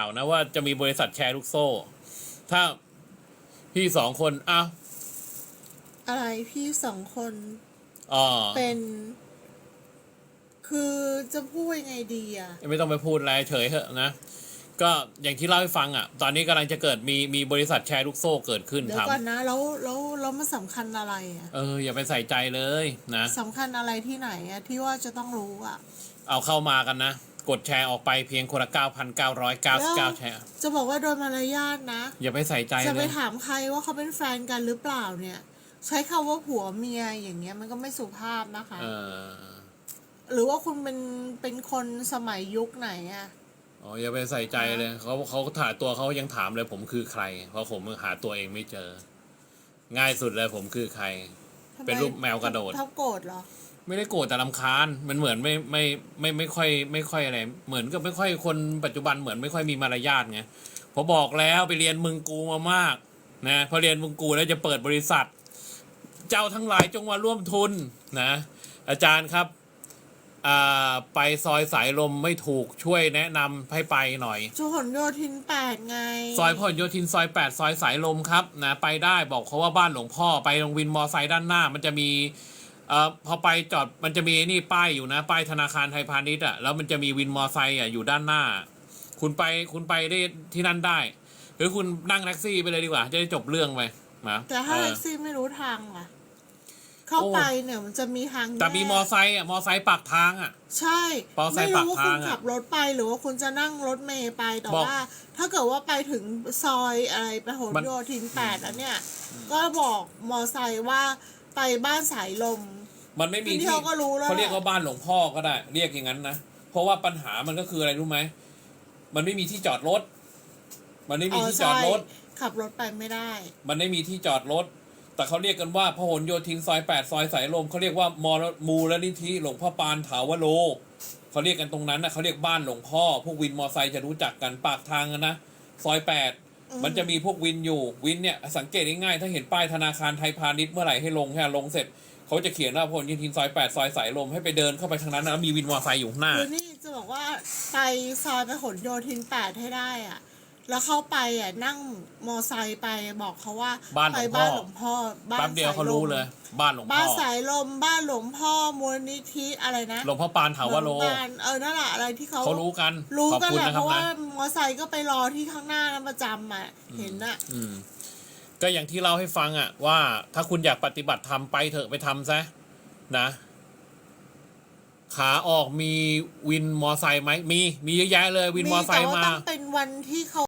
ข่าวนะว่าจะมีบริษัทแชร์ลูกโซ่ ถ้าพี่สองคนอ้าวอะไรพี่สองคนอ๋อเป็น คือจะพูดยังไงดีอะไม่ต้องไปพูดอะไรเฉยเถอะนะ ก็อย่างที่เล่าให้ฟังอะ ตอนนี้กำลังจะเกิดมีมีบริษัทแชร์ลูกโซ่เกิดขึ้นเดี๋ยวครับก่อนนะ แล้วแล้วแล้วมันสำคัญอะไรอะเอออย่าไปใส่ใจเลยนะสำคัญอะไรที่ไหนอะที่ว่าจะต้องรู้อะ เอาเข้ามากันนะ กดแชร์ออกไปเพียงคนละเก้าพันเก้าร้อยเก้าสิบเก้าแชร์ จะบอกว่าโดยมารยาทนะ อย่าไปใส่ใจจะเลไปยถามใครว่าเขาเป็นแฟนกันหรือเปล่าเนี่ย ใช้คำว่าผัวเมียอย่างเงี้ยมันก็ไม่สุภาพนะคะเออหรือว่าคุณเป็นเป็นคนสมัยยุคไหนอะอ๋ออย่าไปใส่ใจเลยเขาเขาถามตัวเขายังถามเลยผมคือใคร เพราะผมหาตัวเองไม่เจอ ง่ายสุดเลยผมคือใครทำไเป็นรูปแมวกระโดดทับโกรธเหรอ ไม่ได้โกรธแต่ลำคาญมันเหมือนไม่ไม่ไม่ไม่ค่อยไม่ค่อยอะไร เหมือนกับไม่ค่อยคนปัจจุบันเหมือนไม่ค่อยมีมารยาทไงพอบอกแล้วไปเรียนมึงกูมามากนะพอเรียนมึงกูแล้วจะเปิดบริษัท เจ้าทั้งหลายจงมาร่วมทุนนะอาจารย์ครับอ่าไปซอยสายลมไม่ถูกช่วยแนะนำให้ไปหน่อยจุหนโยธินแปดไง ซอยพหลโยธินซอยแปดซอยสายลมครับนะไปได้บอกเขาว่าบ้านหลวงพ่อไปลงวินมอไซค์ด้านหน้า มันจะมี เอ่อพอไปจอดมันจะมีนี่ป้ายอยู่นะ ป้ายธนาคารไทยพาณิชย์อะแล้วมันจะมีวินมอไซค์อะอยู่ด้านหน้า คุณไปคุณไปได้ที่นั่นได้ หรือคุณนั่งแท็กซี่ไปเลยดีกว่า จะได้จบเรื่องไปนะแต่ถ้าเออ แท็กซี่ไม่รู้ทางล่ะ เข้าโอ้ ไปเนี่ยมันจะมีทางแต่มีแยกมอไซค์อะมอไซค์ปากทางอะ ใช่ มอไซค์ไม่รู้ว่าปากคุทาณงอะขับรถไปหรือว่าคุณจะนั่งรถเมย์ไปแต่บอกว่า ถ้าเกิดว่าไปถึงซอยอะไรไปหนมัน โยธินแปดแล้วเนี่ย ก็บอกมอไซค์ว่า ไปบ้านสายลม มันไม่มีที่ที่เขาก็รู้แล้วเขาเรียกว่าบ้านหลวงพ่อก็ได้ เรียกอย่างนั้นนะเพราะว่าปัญหามันก็คืออะไรรู้ไหมมันไม่มีที่จอดรถ มันไม่มีที่จอดรถใช่ขับรถไปไม่ได้ มันไม่มีที่จอดรถ แต่เขาเรียกกันว่าพหลโยธินซอยแปดซอยสายลมเขาเรียกว่ามอมูลนิธิหลวงพ่อปานถาวโลเขาเรียกกันตรงนั้นนะเขาเรียกบ้านหลวงพ่อ พวกวินมอไซค์จะรู้จักกันปากทางอะนะซอยแปดอื มมันจะมีพวกวินอยู่วินเนี่ยสังเกตง่ายๆถ้าเห็นป้ายธนาคารไทยพาณิชย์เมื่อไหร่ให้ลงให้ลงเสร็จเขาจะเขียนว่าพหลโยธินซอยแปดซอยสายลมให้ไปเดินเข้าไปทางนั้นนะแล้วมีวินมอไซค์อยู่ข้างหน้า คือนี่จะบอกว่าไปซอยไปหนโยธินแปดให้ได้อะ แล้วเข้าไปอะนั่งมอไซค์ไปบอกเขาว่าบ้านหลไปวงพ่อ บ้านหลวงพ่อบ้านแป๊บเดียวสเขารู้เลย บ้านหลวงบ้าพ่นอสายลมบ้านหลวงพ่อมูลนิธิอะไรนะหลวงพ่อปานถาวโลเมืองการเออนั่นแหละอะไรที่เขาเขารู้กันรู้ขอบกันคุณแหละนะคเพรับราะว่านะ มอไซค์ก็ไปรอที่ข้างหน้านั้นประจำอะเห็นอะ อืมก็อย่างที่เล่าให้ฟังอะว่าถ้าคุณอยากปฏิบัติธรรมไปเถอะไปทำซะนะ ขาออกมีวินมอไซค์ไหมมี มีเยอะแยะเลยวินมอไซค์แต่ว่มา ต้องเป็นวันที่เขา